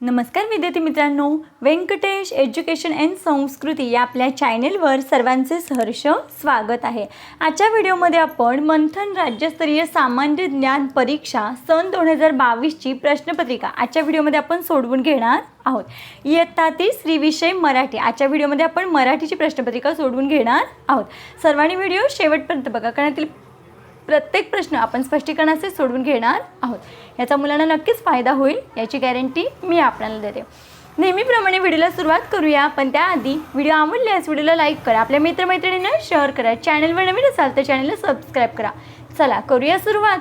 नमस्कार विद्यार्थी मित्रांनो. व्यंकटेश एज्युकेशन अँड संस्कृती या आपल्या चॅनेलवर सर्वांचे सहर्ष स्वागत आहे. आजच्या व्हिडिओमध्ये आपण मंथन राज्यस्तरीय सामान्य ज्ञान परीक्षा सन दोन हजार बावीसची प्रश्नपत्रिका आजच्या व्हिडिओमध्ये आपण सोडवून घेणार आहोत. इयत्ता ती श्रीविषय मराठी आजच्या व्हिडिओमध्ये आपण मराठीची प्रश्नपत्रिका सोडवून घेणार आहोत. सर्वांनी व्हिडिओ शेवटपर्यंत बघा कारण प्रत्येक प्रश्न आपण स्पष्टीकरणाचे सोडवून घेणार आहोत. याचा मुलांना नक्कीच फायदा होईल याची गॅरंटी मी आपल्याला देते. नेहमीप्रमाणे व्हिडिओला सुरुवात करूया पण त्याआधी व्हिडिओ आवडल्यास व्हिडिओला लाईक करा. आपल्या मित्रमैत्रिणींना शेअर करा. चॅनलवर नवीन असाल तर चॅनलला सबस्क्राईब करा. चला करूया सुरुवात.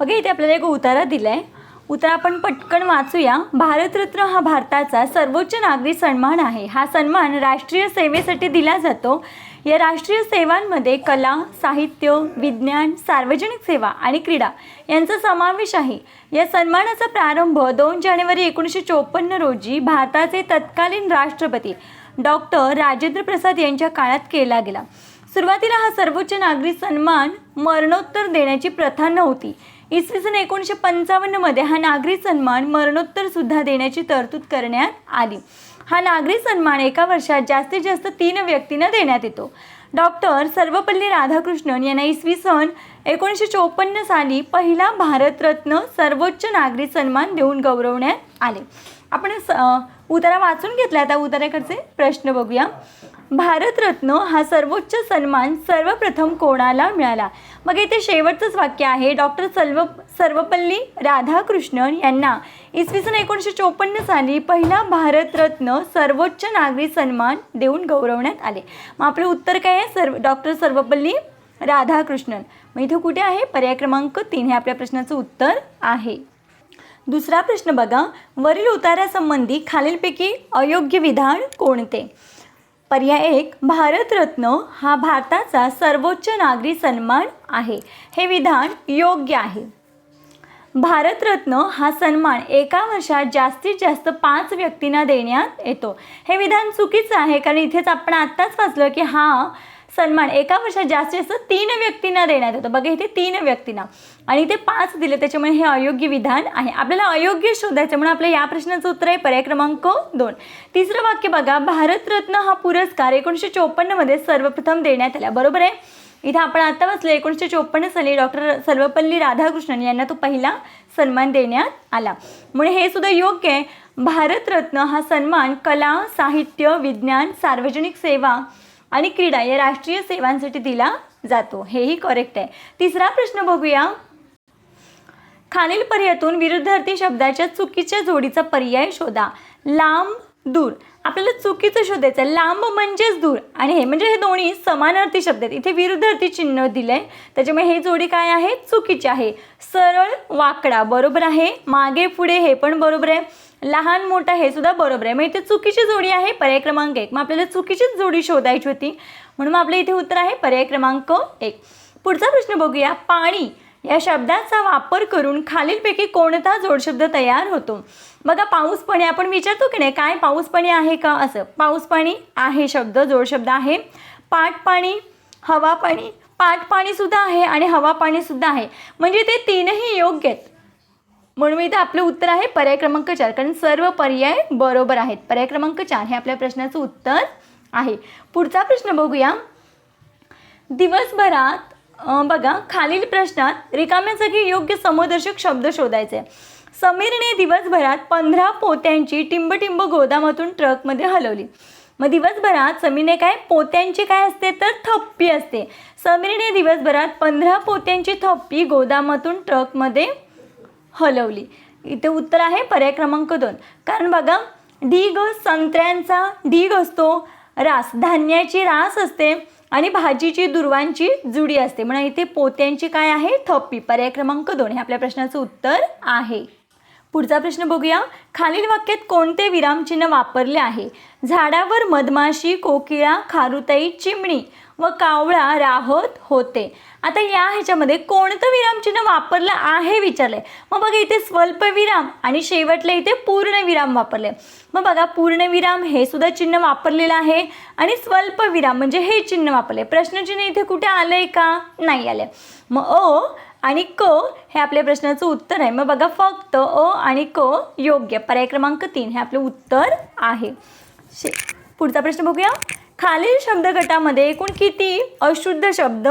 बघा इथे आपल्याला एक उतारा दिला आहे उतारा आपण पटकन वाचूया. भारतरत्न हा भारताचा सर्वोच्च नागरी सन्मान आहे. हा सन्मान राष्ट्रीय सेवेसाठी दिला जातो. या राष्ट्रीय सेवांमध्ये कला साहित्य विज्ञान सार्वजनिक सेवा आणि क्रीडा यांचा समावेश आहे. या सन्मानाचा प्रारंभ दोन जानेवारी एकोणीसशे चोपन्न रोजी भारताचे तत्कालीन राष्ट्रपती डॉक्टर राजेंद्र प्रसाद यांच्या काळात केला गेला. सुरुवातीला हा सर्वोच्च नागरी सन्मान मरणोत्तर देण्याची प्रथा नव्हती. इसवी सन एकोणीसशे पंचावन्नमध्ये हा नागरी सन्मान मरणोत्तर सुद्धा देण्याची तरतूद करण्यात आली. हा नागरी सन्मान एका वर्षात जास्तीत जास्त तीन व्यक्तींना देण्यात येतो. डॉक्टर सर्वपल्ली राधाकृष्णन यांना इसवी सन एकोणीसशे चोपन्न साली पहिला भारतरत्न सर्वोच्च नागरी सन्मान देऊन गौरवण्यात आले. आपण स उतारा वाचून घेतला आता उताराकडचे प्रश्न बघूया. भारतरत्न हा सर्वोच्च सन्मान सर्वप्रथम कोणाला मिळाला? मग इथे शेवटचंच वाक्य आहे. डॉक्टर सर्व सर्वपल्ली राधाकृष्णन यांना इसवी सन एकोणीसशे चोपन्न साली पहिला भारतरत्न सर्वोच्च नागरी सन्मान देऊन गौरवण्यात आले. मग आपलं उत्तर काय आहे? सर्व डॉक्टर सर्वपल्ली राधाकृष्णन. मग इथे कुठे आहे? पर्याय क्रमांक तीन हे आपल्या प्रश्नाचं उत्तर आहे. दुसरा प्रश्न बघा. वरील उतारासंबंधी खालीलपैकी अयोग्य विधान कोणते? पर्याय एक भारतरत्न हा भारताचा सर्वोच्च नागरी सन्मान आहे. हे विधान योग्य आहे. भारतरत्न हा सन्मान एका वर्षात जास्तीत जास्त पाच व्यक्तींना देण्यात येतो. हे विधान चुकीचं आहे कारण इथेच आपण आत्ताच वाचलं की हा सन्मान. एका वर्षात जास्तीत जास्त तीन व्यक्तींना देण्यात येतो. बघा इथे तीन व्यक्तींना. आणि ते पाच दिले त्याच्यामुळे हे अयोग्य विधान आहे. आपल्याला अयोग्य शोधायचं म्हणून आपल्या या प्रश्नाचं उत्तर आहे पर्याय क्रमांक दोन. तिसरं वाक्य बघा भारतरत्न हा पुरस्कार एकोणीसशे चोपन्नमध्ये सर्वप्रथम देण्यात आला. बरोबर आहे? इथं आपण आता वाचलं एकोणीसशे चोपन्न साली डॉक्टर सर्वपल्ली राधाकृष्णन यांना तो पहिला सन्मान देण्यात आला. म्हणून हे सुद्धा योग्य आहे. भारतरत्न हा सन्मान कला साहित्य विज्ञान सार्वजनिक सेवा आणि क्रीडा या राष्ट्रीय सेवांसाठी दिला जातो. हेही करेक्ट आहे. तिसरा प्रश्न बघूया. खालील पर्यायातून विरुद्धार्थी शब्दाच्या चुकीच्या जोडीचा पर्याय शोधा. लांब दूर. आपल्याला चुकीचं शोधायचं आहे लांब म्हणजेच दूर. आणि हे म्हणजे हे दोन्ही समानार्थी शब्द आहेत. इथे विरुद्धार्थी चिन्ह दिलं आहे त्याच्यामुळे हे जोडी काय आहे? चुकीची आहे. सरळ वाकडा. बरोबर आहे? मागे पुढे हे पण बरोबर आहे. लहान मोठा हे सुद्धा बरोबर आहे. मग इथे चुकीची जोडी आहे पर्याय क्रमांक एक. मग आपल्याला चुकीचीच जोडी शोधायची होती. म्हणून मग आपल्या इथे उत्तर आहे पर्याय क्रमांक एक. पुढचा प्रश्न बघूया. पाणी या शब्दाचा वापर करून खालीलपैकी कोणता जोडशब्द तयार होतो? बघा पाऊस पाणी आपण विचारतो की नाही काय पाऊस पाणी आहे का? असं. पाऊस पाणी आहे शब्द जोडशब्द आहे. पाट पाणी हवा पाणी पाट आहे आणि हवा पाणीसुद्धा आहे. म्हणजे ते तीनही योग्य आहेत. म्हणून इथं आपलं उत्तर आहे पर्याय क्रमांक चार. कारण सर्व पर्याय बरोबर आहेत. पर्याय क्रमांक चार हे आपल्या प्रश्नाचं उत्तर आहे. पुढचा प्रश्न बघूया. दिवसभरात बघा खालील प्रश्नात रिकाम्या जागी योग्य समदर्शक शब्द शोधायचे. समीरने दिवसभरात पंधरा पोत्यांची टिंबटिंब गोदामातून ट्रकमध्ये हलवली. मग दिवसभरात समीरने काय? पोत्यांची काय असते? तर थप्पी असते. समीरने दिवसभरात पंधरा पोत्यांची थप्पी गोदामातून ट्रकमध्ये हलवली. इथे उत्तर आहे पर्याय क्रमांक दोन. कारण बघा ढीग संत्र्यांचा ढीग असतो. रास धान्याची रास असते आणि भाजीची दुर्वांची जुडी असते. म्हणा इथे पोत्यांची काय आहे? थप्पी. पर्याय क्रमांक दोन. हे आपल्या प्रश्नाचं उत्तर आहे. पुढचा प्रश्न बघूया. खालील वाक्यात कोणते विरामचिन्ह वापरले आहे? झाडावर मधमाशी कोकिळा खारुताई चिमणी व कावळा राहत होते. आता या ह्याच्यामध्ये कोणतं विरामचिन्ह वापरलं आहे विचारलंय. मग बघा इथे स्वल्पविराम आणि शेवटले इथे पूर्णविराम वापरले. मग बघा पूर्णविराम हे सुद्धा चिन्ह वापरलेलं आहे आणि स्वल्पविराम म्हणजे हे चिन्ह वापरले. प्रश्नचिन्ह इथे कुठे आलंय का? नाही आलंय. मग अ आणि क हे आपल्या प्रश्नाचं उत्तर आहे. मग बघा फक्त अ आणि क योग्य. पर्याय क्रमांक तीन हे आपलं उत्तर आहे. शे पुढचा प्रश्न बघूया. खालील शब्दगटामध्ये एकूण किती अशुद्ध शब्द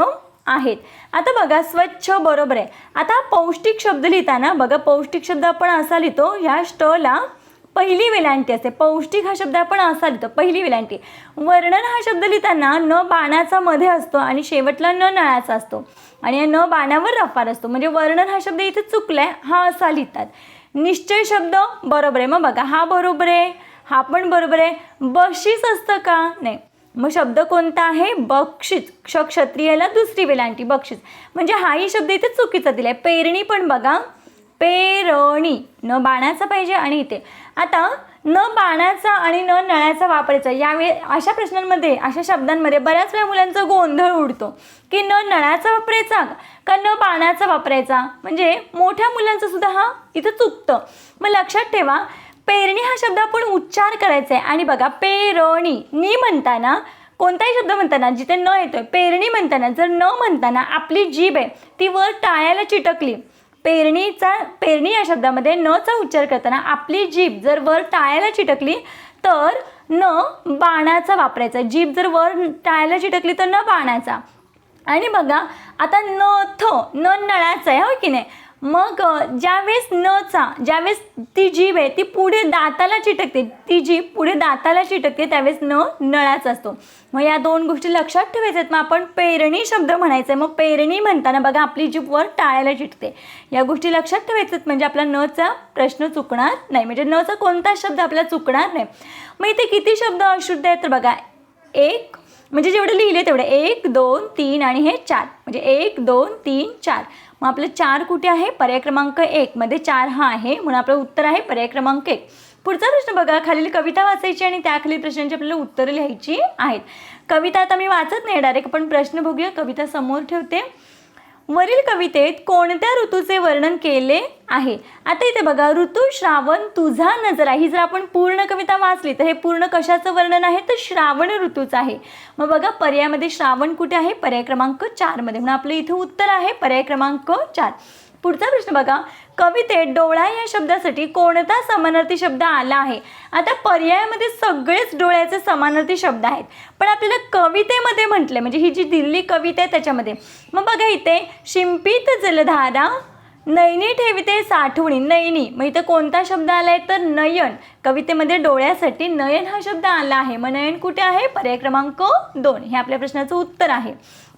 आहेत? आता बघा स्वच्छ बरोबर आहे. आता पौष्टिक शब्द लिहिताना बघा पौष्टिक शब्द आपण असा लिहितो ह्या स्टला पहिली वेलांटी असते. पौष्टिक हा शब्द आपण असा लिहितो पहिली वेलांटी. वर्णन हा शब्द लिहिताना न बाणाचा मध्ये असतो आणि शेवटला न नळाचा असतो. आणि या न बाणावर रफार असतो. म्हणजे वर्णन हा शब्द इथे चुकलाय हा असा लिहितात. निश्चय शब्द बरोबर आहे. मग बघा हा बरोबर आहे हा पण बरोबर आहे. बक्षीस असतं का? नाही. मग शब्द कोणता आहे? बक्षीस. क्ष क्षत्रियाला दुसरी वेलांटी बक्षीस. म्हणजे हाही शब्द इथे चुकीचा दिलाय. पेरणी पण बघा. पेरणी. न बाणाचा पाहिजे आणि इथे. आता न बाणाचा आणि न नळ्याचा वापरायचा यावेळी अशा प्रश्नांमध्ये अशा शब्दांमध्ये बऱ्याच वेळा मुलांचा गोंधळ उडतो की न नळाचा वापरायचा का न बाणाचा वापरायचा म्हणजे मोठ्या मुलांचं सुद्धा हा इथं चुकतं. मग लक्षात ठेवा पेरणी हा शब्द आपण उच्चार करायचा आहे. आणि बघा पेरणी नी म्हणताना कोणताही शब्द म्हणताना जिथे न येतोय पेरणी म्हणताना जर न म्हणताना आपली जीभ आहे ती वर टाळ्याला चिटकली पेरणीचा पेरणी या शब्दामध्ये नचा उच्चार करताना आपली जीभ जर वर टाळ्याला चिटकली तर न बाणाचा वापरायचा. जीभ जर वर टाळ्याला चिटकली तर न बाणाचा. आणि बघा आता न थ न नळाचा आहे हो की नाही? मग ज्यावेळेस नचा ज्यावेळेस ती जीभ आहे ती पुढे दाताला चिटकते. ती जीभ पुढे दाताला चिटकते त्यावेळेस न नळाचा असतो. मग या दोन गोष्टी लक्षात ठेवायच्या आहेत मग आपण पेरणी शब्द म्हणायचं आहे मग पेरणी म्हणताना बघा आपली जीभ वर टाळायला चिटते या गोष्टी लक्षात ठेवायच्या आहेत म्हणजे आपला नचा प्रश्न चुकणार नाही. म्हणजे नचा कोणता शब्द आपला चुकणार नाही. मग इथे किती शब्द अशुद्ध आहेत तर बघा एक म्हणजे जेवढे लिहिले तेवढे. एक दोन तीन आणि हे चार. म्हणजे एक दोन तीन चार. मग आपलं चार कुठे आहे? पर्याय क्रमांक एकमध्ये चार हा आहे. म्हणून आपलं उत्तर आहे पर्याय क्रमांक एक. पुढचा प्रश्न बघा. खालील कविता वाचायची आणि त्याखालील प्रश्नांची आपल्याला उत्तरं लिहायची आहेत. कविता आता मी वाचत नाही डायरेक्ट पण प्रश्न बघूया. कविता समोर ठेवते. वरील कवितेत कोणत्या ऋतूचे वर्णन केले आहे? आता इथे बघा ऋतू श्रावण तुझा नजरा. ही जर आपण पूर्ण कविता वाचली तर हे पूर्ण कशाचं वर्णन आहे? तर श्रावण ऋतूचं आहे. मग बघा पर्यायामध्ये श्रावण कुठे आहे? पर्याय क्रमांक चारमध्ये. म्हणून आपलं इथं उत्तर आहे पर्याय क्रमांक चार. पुढचा प्रश्न बघा. कवितेत डोळा या शब्दासाठी कोणता समानार्थी शब्द आला आहे? आता पर्यायामध्ये सगळेच डोळ्याचे समानार्थी शब्द आहेत. पण आपल्याला कवितेमध्ये म्हटले म्हणजे ही जी दिल्ली कविता आहे त्याच्यामध्ये. मग बघा इथे शिंपित जलधारा नयनी ठेविते साठवणी. नयनी मग इथं कोणता शब्द आला आहे तर नयन. कवितेमध्ये डोळ्यासाठी नयन हा शब्द आला आहे. मग नयन कुठे आहे? पर्याय क्रमांक दोन. हे आपल्या प्रश्नाचं उत्तर आहे.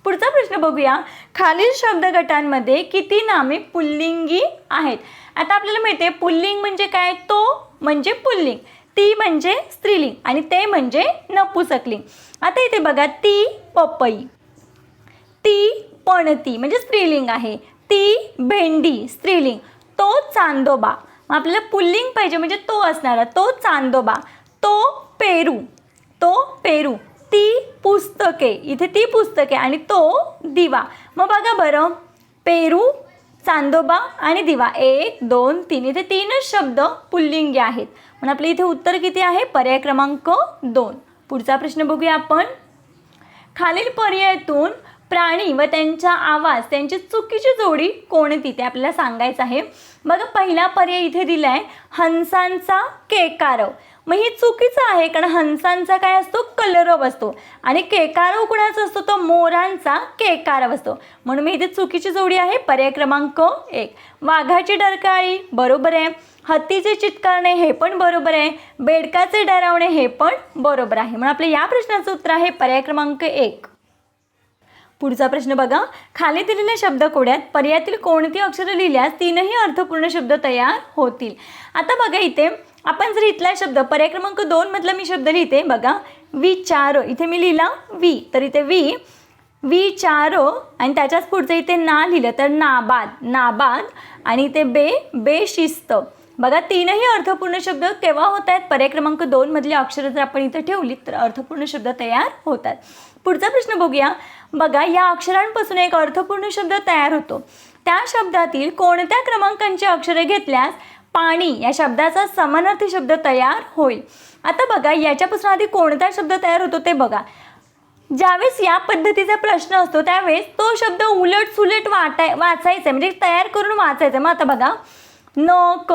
पुढचा प्रश्न बघूया. खालील शब्द गटांमध्ये किती नामे पुल्लिंगी आहेत? आता आपल्याला माहिती आहे पुल्लिंग म्हणजे काय? तो म्हणजे पुल्लिंग ती म्हणजे स्त्रीलिंग आणि ते म्हणजे नपुसकलिंग. आता इथे बघा ती पपई ती पणती म्हणजे स्त्रीलिंग आहे. ती भेंडी स्त्रीलिंग तो चांदोबा. आपल्याला पुल्लिंग पाहिजे म्हणजे तो असणारा तो चांदोबा तो पेरू तो पेरू. ती पुस्तके इथे ती पुस्तके आणि तो दिवा. मग बघा बरं पेरू चांदोबा आणि दिवा. एक दोन तीन इथे तीनच शब्द पुल्लिंगी आहेत. म्हणून आपलं इथे उत्तर किती आहे? पर्याय क्रमांक दोन. पुढचा प्रश्न बघूया आपण. खालील पर्यायातून प्राणी व त्यांचा आवाज त्यांची चुकीची जोडी कोणती ते आपल्याला सांगायचं आहे. बघा पहिला पर्याय इथे दिला आहे हंसांचा केकारव. मग हे चुकीचं आहे कारण हंसांचा काय असतो? कलरव असतो आणि केकारव कुणाचा असतो? तो मोरांचा केकारव असतो. म्हणून मी इथे चुकीची जोडी आहे पर्याय क्रमांक एक. वाघाची डरकाळी बरोबर आहे. हत्तीचे चित्कारणे हे पण बरोबर आहे. बेडकाचे डरावणे हे पण बरोबर आहे. म्हणून आपल्या या प्रश्नाचं उत्तर आहे पर्याय क्रमांक एक. पुढचा प्रश्न बघा. खाली दिलेल्या शब्दकोड्यात पर्यायातील कोणती अक्षरं लिहिल्यास तीनही अर्थपूर्ण शब्द तयार होतील. आता बघा इथे आपण जर इथला शब्द पर्याय क्रमांक दोन मधला मी शब्द लिहिते बघा. विचारो इथे मी लिहिला वी तर इथे वी विचारो आणि त्याच्याच पुढचं इथे ना लिहिलं तर नाबाद नाबाद आणि इथे बे बेशिस्त बघा तीनही अर्थपूर्ण शब्द केव्हा होत आहेत पर्याय क्रमांक दोन मधली अक्षरं जर आपण इथं ठेवली तर अर्थपूर्ण शब्द तयार होतात. पुढचा प्रश्न बघूया. बघा या अक्षरांपासून एक अर्थपूर्ण शब्द तयार होतो. त्या शब्दातील कोणत्या क्रमांकांची अक्षरे घेतल्यास पाणी या शब्दाचा समानार्थी शब्द तयार होईल. आता बघा याच्यापासून आधी कोणता शब्द तयार होतो ते बघा. ज्यावेळेस या पद्धतीचा प्रश्न असतो त्यावेळेस तो शब्द उलट सुलट वाटाय वाचायचा आहे म्हणजे तयार करून वाचायचा. आहे मग आता बघा न क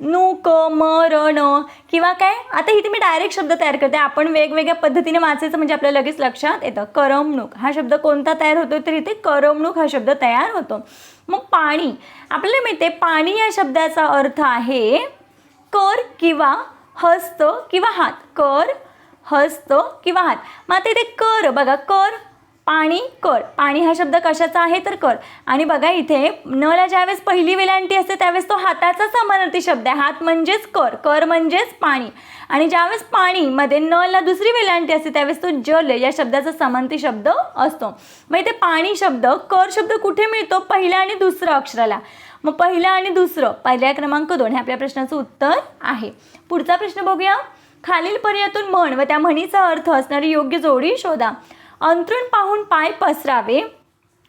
नु क म र न किंवा काय? आता इथे मी डायरेक्ट शब्द तयार करते. आपण वेगवेगळ्या पद्धतीने वाचायचं म्हणजे आपल्या लगेच लक्षात येतं. करमणूक हा शब्द कोणता तयार होतो तर इथे करमणूक हा शब्द तयार होतो. मग पाणी. आपल्याला माहिती आहे पाणी या शब्दाचा अर्थ आहे कर किंवा हस्त किंवा हात. कर हस्त किंवा हात. मग आता इथे कर बघा कर पाणी कर. पाणी हा शब्द कशाचा आहे तर कर. आणि बघा इथे नला ज्यावेळेस पहिली वेलांटी असते त्यावेळेस तो हाताचा समानार्थी शब्द आहे. हात म्हणजेच कर कर म्हणजेच पाणी. आणि ज्यावेळेस पाणीमध्ये नला दुसरी वेलांटी असते त्यावेळेस तो जल या शब्दाचा समानती शब्द असतो. मग इथे पाणी शब्द कर शब्द कुठे मिळतो? पहिल्या आणि दुसऱ्या अक्षराला. मग पहिलं आणि दुसरं पहिल्या क्रमांक दोन हे आपल्या प्रश्नाचं उत्तर आहे. पुढचा प्रश्न बघूया. खालील पर्यायातून म्हण व त्या म्हणीचा अर्थ असणारी योग्य जोडी शोधा. अंतरून पाहून पाय पसरावे.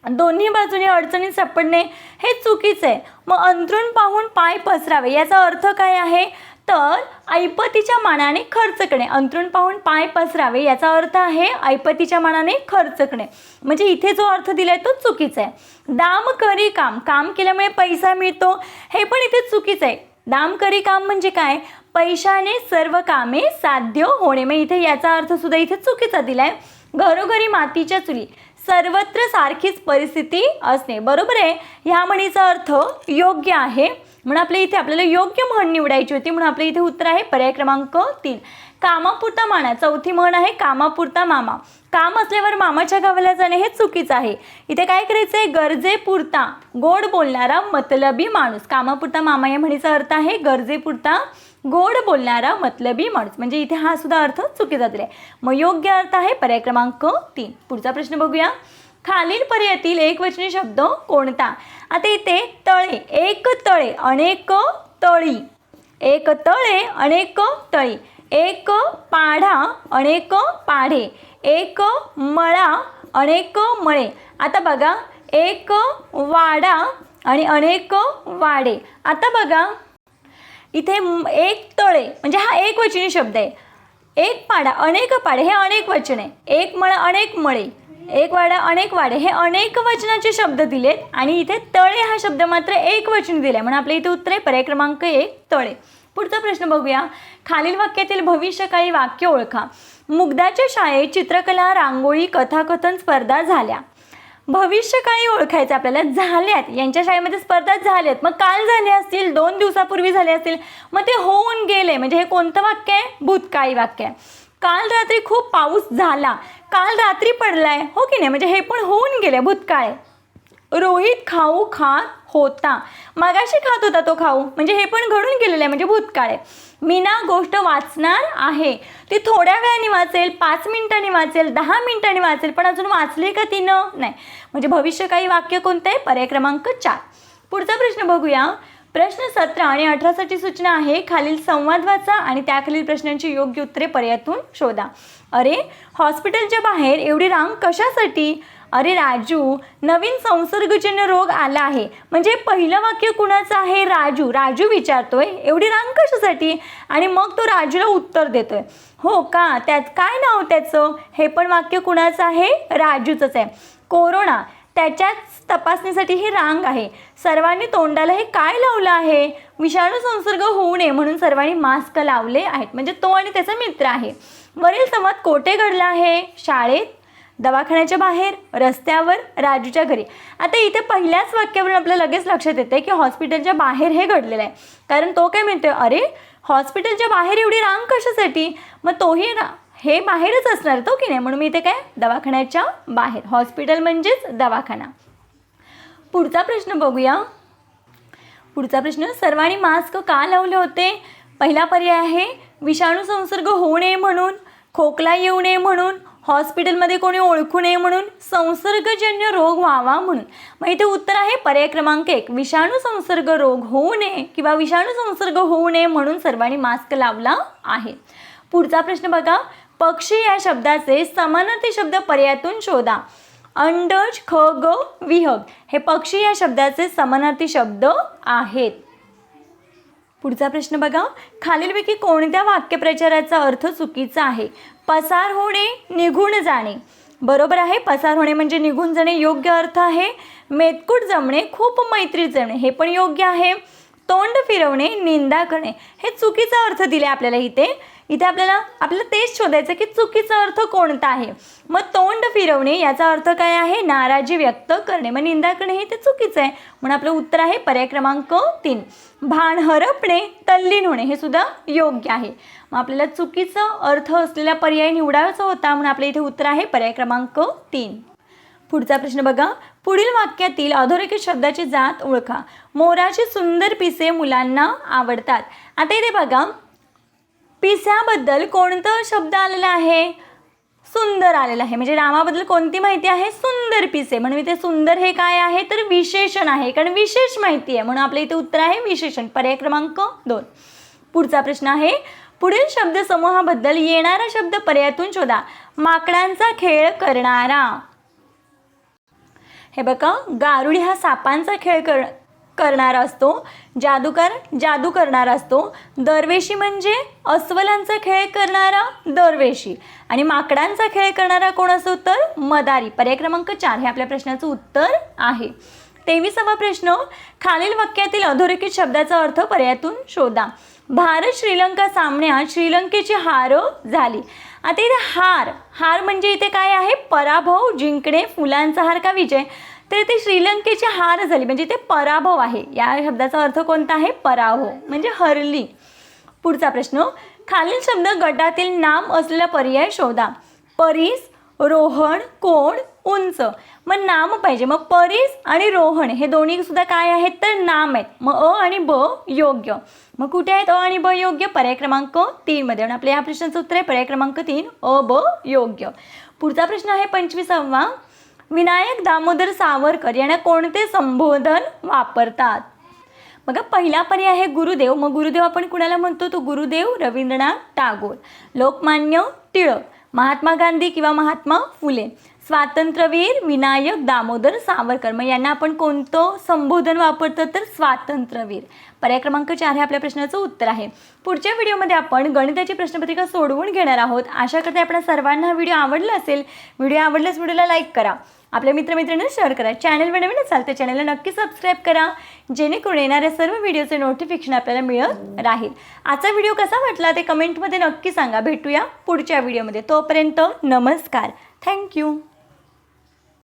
दोन्ही बाजूने अडचणीत सापडणे हे चुकीचं आहे. मग अंतरून पाहून पाय पसरावे याचा अर्थ काय आहे? तर ऐपतीच्या मानाने खर्चकणे अंतरून पाहून पाय पसरावे याचा अर्थ आहे ऐपतीच्या मानाने खर्चकणे म्हणजे इथे जो अर्थ दिलाय तो चुकीचा आहे. दाम करी काम. काम केल्यामुळे पैसा मिळतो. हे पण इथे चुकीचं आहे. दाम करी काम म्हणजे काय? पैशाने सर्व कामे साध्य होणे. मग इथे याचा अर्थ सुद्धा इथे चुकीचा दिलाय. घरोघरी मातीच्या चुली सर्वत्र सारखीच परिस्थिती असणे. बरोबर आहे? ह्या म्हणीचा अर्थ योग्य आहे. म्हणून आपल्या इथे आपल्याला योग्य म्हण निवडायची होती. म्हणून आपल्या इथे उत्तर आहे पर्याय क्रमांक तीन. कामापुरता माना. चौथी म्हण आहे कामापुरता मामा. काम असल्यावर मामाच्या गावाला जाणे हे चुकीचं आहे. इथे काय करायचं आहे गरजेपुरता गोड बोलणारा मतलबी माणूस. कामापुरता मामा या म्हणीचा अर्थ आहे गरजेपुरता गोड बोलणारा मतलबी माणूस. म्हणजे इथे हा सुद्धा अर्थ चुकीचा आहे मग योग्य अर्थ आहे पर्याय क्रमांक तीन. पुढचा प्रश्न बघूया. खालील पर्यायातील एक वचनी शब्द कोणता? आता इथे तळे एक तळे अनेक तळी. एक तळे अनेक तळी. एक पाढा अनेक पाढे. एक मळा अनेक मळे. आता बघा एक वाडा आणि अनेक वाडे. आता बघा इथे एक तळे म्हणजे हा एक वचनी शब्द आहे. एक पाडा अनेक पाडे हे अनेक वचन आहे. एक मळ अनेक मळे. एक वाडा अनेक वाडे हे अनेक वचनाचे शब्द दिलेत आणि इथे तळे हा शब्द मात्र एक वचन आहे म्हणून आपल्या इथे उत्तर आहे पर्याय क्रमांक एक तळे. पुढचा प्रश्न बघूया. खालील वाक्यातील भविष्यकाळी वाक्य ओळखा. मुग्धाच्या शाळेत चित्रकला रांगोळी कथाकथन स्पर्धा झाल्या. भविष्यकाळी ओळखायचं आपल्याला? झाल्यात यांच्या शाळेमध्ये स्पर्धा झाल्यात मग काल झाले असतील दोन दिवसापूर्वी झाले असतील मग ते होऊन गेले. म्हणजे हे कोणतं वाक्य आहे? भूतकाळी वाक्य आहे. काल रात्री खूप पाऊस झाला. काल रात्री पडलाय. हो की नाही? म्हणजे हे पण होऊन गेले भूतकाळ. आहे. रोहित खाऊ खात होता. मगाशी खात होता तो खाऊ. म्हणजे हे पण घडून गेलेलं आहे. म्हणजे भूतकाळ आहे. मी ना गोष्ट वाचणार आहे. ती थोड्या वेळाने वाचेल पाच मिनिटांनी वाचेल दहा मिनिटांनी वाचेल पण अजून वाचले का तिनं? नाही. म्हणजे भविष्य काही वाक्य कोणतं? आहे पर्याय क्रमांक चार. पुढचा प्रश्न बघूया. प्रश्न सतरा आणि अठरासाठी सूचना आहे. खालील संवाद वाचा आणि त्याखालील प्रश्नांची योग्य उत्तरे पर्यायातून शोधा. अरे हॉस्पिटलच्या बाहेर एवढी रांग कशासाठी? अरे राजू नवीन संसर्गजन्य रोग आला आहे. म्हणजे पहिलं वाक्य कुणाचं आहे? राजू. राजू विचारतोय एवढी रांग कशासाठी? आणि मग तो राजूला उत्तर देतोय. हो का? त्यात काय नाव त्याचं? हे पण वाक्य कुणाचं आहे? राजूचंच आहे. कोरोना. त्याच्याच तपासणीसाठी ही रांग आहे. सर्वांनी तोंडाला हे काय लावलं आहे? विषाणू संसर्ग होऊ नये म्हणून सर्वांनी मास्क लावले आहेत. म्हणजे तो आणि त्याचा मित्र आहे. वरील संवाद कोठे घडला आहे? शाळेत दवाखान्याच्या बाहेर रस्त्यावर राजूच्या घरी. आता इथे पहिल्याच वाक्यावरून आपलं लगेच लक्षात येतं की हॉस्पिटलच्या बाहेर हे घडलेलं आहे. कारण तो काय म्हणतोय? अरे हॉस्पिटलच्या बाहेर एवढी रांग कशासाठी? मग तोही रा हे बाहेरच असणार तो की नाही? म्हणून मी इथे काय? दवाखान्याच्या बाहेर. हॉस्पिटल म्हणजेच दवाखाना. पुढचा प्रश्न बघूया. पुढचा प्रश्न सर्वांनी मास्क का लावले होते? पहिला पर्याय आहे विषाणू संसर्ग होऊ नये म्हणून खोकला येऊ नये म्हणून हॉस्पिटलमध्ये कोणी ओळखू नये म्हणून संसर्गजन्य रोग व्हावा म्हणून. मग इथे उत्तर आहे पर्याय क्रमांक एक विषाणू संसर्ग रोग होऊ नये किंवा विषाणू संसर्ग होऊ नये म्हणून सर्वांनी मास्क लावला आहे. पुढचा प्रश्न बघा पक्षी या शब्दाचे समानार्थी शब्द पर्यायातून शोधा. अंडज ख ग विहग हे पक्षी या शब्दाचे समानार्थी शब्द आहेत. पुढचा प्रश्न बघा. खालीलपैकी कोणत्या वाक्यप्रचाराचा अर्थ चुकीचा आहे? पसार होणे निघून जाणे. बरोबर आहे पसार होणे म्हणजे निघून जाणे योग्य अर्थ आहे. मेतकूट जमणे खूप मैत्री जमणे हे पण योग्य आहे. तोंड फिरवणे निंदा करणे हे चुकीचा अर्थ दिले आपल्याला इथे. इथे आपल्याला आपल्याला तेच शोधायचं की चुकीचा अर्थ कोणता आहे. मग तोंड फिरवणे याचा अर्थ काय आहे? नाराजी व्यक्त करणे. मग निंदा करणे हे ते चुकीचं आहे. म्हणून आपलं उत्तर आहे पर्याय क्रमांक तीन. भान हरपणे तल्लीन होणे हे सुद्धा योग्य आहे. मग आपल्याला चुकीचा अर्थ असलेला पर्याय निवडायचा होता म्हणून आपल्या इथे उत्तर आहे पर्याय क्रमांक तीन. पुढचा प्रश्न बघा. पुढील वाक्यातील अधोरेखित शब्दाची जात ओळखा. मोराची सुंदर पिसे मुलांना आवडतात. आता इथे बघा. पिस्याबद्दल कोणतं शब्द आलेला आहे? सुंदर आलेलं आहे. म्हणजे रामाबद्दल कोणती माहिती आहे? सुंदर पिसे. म्हणून इथे सुंदर हे काय आहे? तर विशेषण आहे. कारण विशेष माहिती आहे. म्हणून आपल्या इथे उत्तर आहे विशेषण. पर्याय क्रमांक दोन. पुढचा प्रश्न आहे. पुढील शब्द समूहाबद्दल येणारा शब्द पर्यायातून शोधा. माकडांचा खेळ करणारा. हे बघा गारुडी हा सापांचा खेळ कर करणारा असतो. जादूकार जादू करणारा असतो. दरवेशी म्हणजे अस्वलांचा खेळ करणारा दरवेशी. आणि माकडांचा खेळ करणारा कोण असतो तर मदारी. पर्याय क्रमांक चार हे आपल्या प्रश्नाचं उत्तर आहे. तेवीसावा प्रश्न खालील वाक्यातील अधोरेखित शब्दाचा अर्थ पर्यायातून शोधा. भारत श्रीलंका सामन्यात श्रीलंकेची हार झाली. आता इथे हार. हार म्हणजे इथे काय आहे? पराभव जिंकणे फुलांचा हार का विजय? तर ते श्रीलंकेची हार झाली. म्हणजे ते पराभव आहे. या शब्दाचा अर्थ कोणता आहे? पराभव. म्हणजे हरली. पुढचा प्रश्न. खालील शब्द गटातील नाम असलेला पर्याय शोधा. परीस रोहण कोण उंच. मग नाम पाहिजे. मग परीस आणि रोहण हे दोन्ही सुद्धा काय आहेत? तर नाम आहेत. मग अ आणि ब योग्य. मग कुठे आहेत? अ आणि ब योग्य? पर्याय क्रमांक तीनमध्ये आणि आपल्या या प्रश्नाचं उत्तर आहे. पर्याय क्रमांक तीन अ ब योग्य. पुढचा प्रश्न आहे पंचवीसावा. विनायक दामोदर सावरकर यांना कोणते संबोधन वापरतात? मग पहिला पर्याय आहे गुरुदेव. मग गुरुदेव आपण कुणाला म्हणतो? तो गुरुदेव रवींद्रनाथ टागोर. लोकमान्य टिळक महात्मा गांधी किंवा महात्मा फुले. स्वातंत्र्यवीर विनायक दामोदर सावरकर. मग यांना आपण कोणतं संबोधन वापरतो तर स्वातंत्र्यवीर? पर्याय क्रमांक चार हे आपल्या प्रश्नाचं उत्तर आहे. पुढच्या व्हिडिओमध्ये आपण गणिताची प्रश्नपत्रिका सोडवून घेणार आहोत. आशा करते आपण सर्वांना हा व्हिडिओ आवडला असेल. व्हिडिओ आवडल्यास व्हिडिओला लाईक करा. आपल्या मित्रमैत्रिणींना शेअर करा. चॅनलवर नवीन असाल तर चॅनलला नक्की सबस्क्राईब करा. जेणेकरून येणाऱ्या सर्व व्हिडिओचे नोटिफिकेशन आपल्याला मिळत राहील. आजचा व्हिडिओ कसा वाटला ते कमेंटमध्ये नक्की सांगा. भेटूया पुढच्या व्हिडिओमध्ये. तोपर्यंत नमस्कार. थँक्यू.